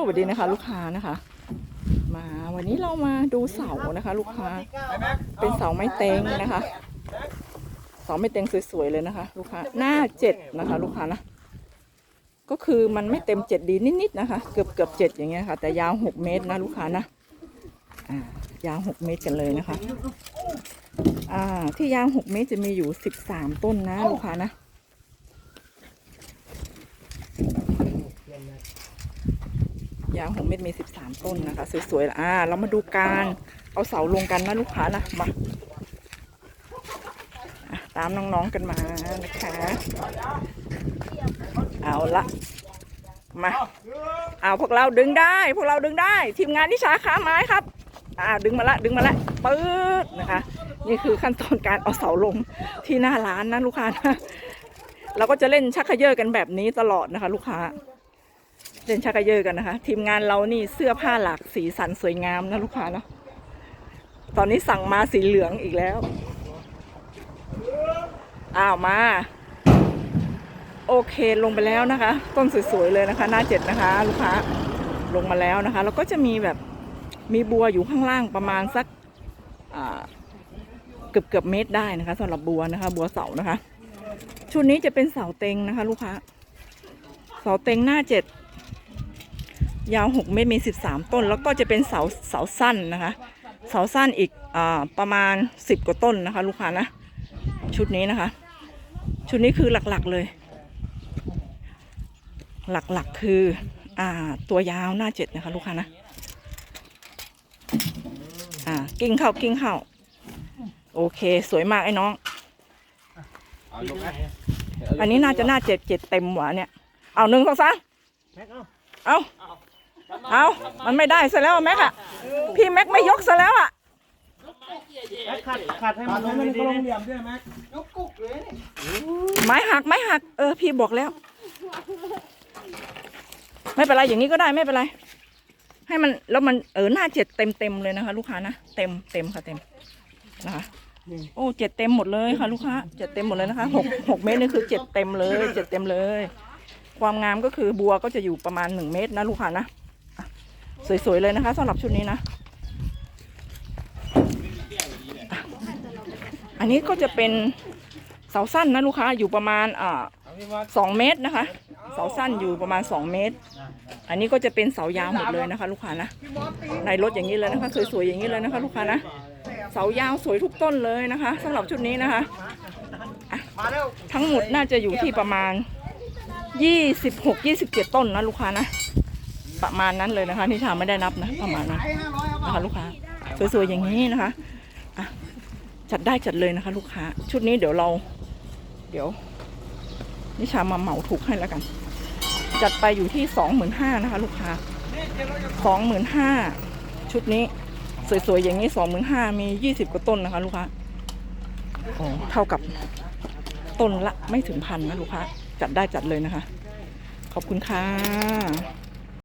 สวัสดีนะคะ ลูกค้านะคะ มาวันนี้เรามาดูเสานะคะ ลูกค้า เป็นเสาไม้เต็งนะคะเสาไม้เต็งสวยๆเลยนะคะ ลูกค้าหน้าเจ็ดนะคะ ลูกค้านะก็คือมันไม่เต็มเจ็ดดีนิดๆนะคะ เกือบเกือบเจ็ดอย่างเงี้ยค่ะ แต่ยาวหกเมตรนะลูกค้านะอ่ายาวหกเมตรกันเลยนะคะ อ่า ที่ยาวหกเมตรจะมีอยู่สิบสามต้นนะลูกค้านะ ยาวหกเมตรมีสิบสามต้นนะคะ สวยๆอ่าเรามาดูการเอาเสาลงกันนะลูกค้านะมาตามน้องๆกันมานะคะ เอาละมาเอาพวกเราดึงได้ พวกเราดึงได้ ทีมงานนิชาขาไม้ครับ อ่าดึงมาละดึงมาละปื๊ดนะคะ นี่คือขั้นตอนการเอาเสาลงที่หน้าร้านนะลูกค้านะเราก็จะเล่นชักเขย่อกันแบบนี้ตลอดนะคะ ลูกค้า เล่นชักกระเยอกันนะคะ ทีมงานเรานี่เสื้อผ้าหลากสีสันสวยงามนะลูกค้าเนาะตอนนี้สั่งมาสีเหลืองอีกแล้ว อ้าวมา โอเคลงไปแล้วนะคะ ต้นสวยๆเลยนะคะ หน้าเจ็ดนะคะ ลูกค้าลงมาแล้วนะคะ แล้วก็จะมีแบบมีบัวอยู่ข้างล่างประมาณสักเกือบเกือบเมตรได้นะคะสำหรับบัวนะคะ บัวเสานะคะ ชุดนี้จะเป็นเสาเต็งนะคะ ลูกค้าเสาเต็งหน้าเจ็ด ยาว 6 เมตรมี 13 ต้น แล้วก็จะเป็นเสาเสาสั้นนะคะ เสาสั้นอีกอาประมาณ 10 กว่าต้นนะคะ ลูกค้านะ ชุดนี้นะคะ ชุดนี้คือหลักๆเลย หลักๆคืออ่าตัวยาวหน้าเจ็ดนะคะ ลูกค้านะอ่ากิ้งเข้ากิ้งเข้าโอเค สวยมากไอ้น้องเอายกไหมอันนี้น่าจะหน้าเจ็ดเจ็ดเต็มหวะเนี่ย เอาหนึ่งสองสามเอาเอา มันไม่ได้ซะแล้วอะแม็กอะพี่แม็กไม่ยกซะแล้วอะขัดขัดให้มันให้มันตรงเหลี่ยมด้วยไหมไม้หักไม้หัก เออ พี่บอกแล้ว ไม่เป็นไรอย่างนี้ก็ได้ไม่เป็นไร ให้มันแล้วมันเออหน้าเจ็ดเต็มเต็มเลยนะคะ ลูกค้านะเต็มเต็มค่ะเต็มนะคะโอ้เจ็ดเต็มหมดเลยค่ะ ลูกค้าเจ็ดเต็มหมดเลยนะคะหกหกเมตรนี่คือเจ็ดเต็มเลยเจ็ดเต็มเลย ความงามก็คือบัวก็จะอยู่ประมาณหนึ่งเมตรนะลูกค้านะอะ สวยๆเลยนะคะสำหรับชุดนี้นะ อันนี้ก็จะเป็นเสาสั้นนะลูกค้าอยู่ประมาณอ่าสองเมตรนะคะ เสาสั้นอยู่ประมาณสองเมตร อันนี้ก็จะเป็นเสายาวหมดเลยนะคะ ลูกค้านะในรถอย่างนี้เลยนะคะ สวยๆอย่างนี้เลยนะคะ ลูกค้านะเสายาวสวยทุกต้นเลยนะคะสำหรับชุดนี้นะคะอะทั้งหมดน่าจะอยู่ที่ประมาณยี่สิบหกยี่สิบเจ็ดต้นนะลูกค้านะ ประมาณนั้นเลยนะคะที่ชาไม่ได้นับนะประมาณนั้นนะคะลูกค้า สวยๆอย่างนี้นะคะอะจัดได้จัดเลยนะคะ ลูกค้า ชุดนี้เดี๋ยวเรา เดี๋ยว นิชามาเหมาถูกให้แล้วกัน จัดไปอยู่ที่สองหมื่นห้านะคะ ลูกค้าสองหมื่นห้าชุดนี้ สวยๆอย่างนี้สองหมื่นห้ามียี่สิบกว่าต้นนะคะ ลูกค้าเท่ากับต้นละไม่ถึงพันนะลูกค้า จัดได้จัดเลยนะคะ ขอบคุณค่ะ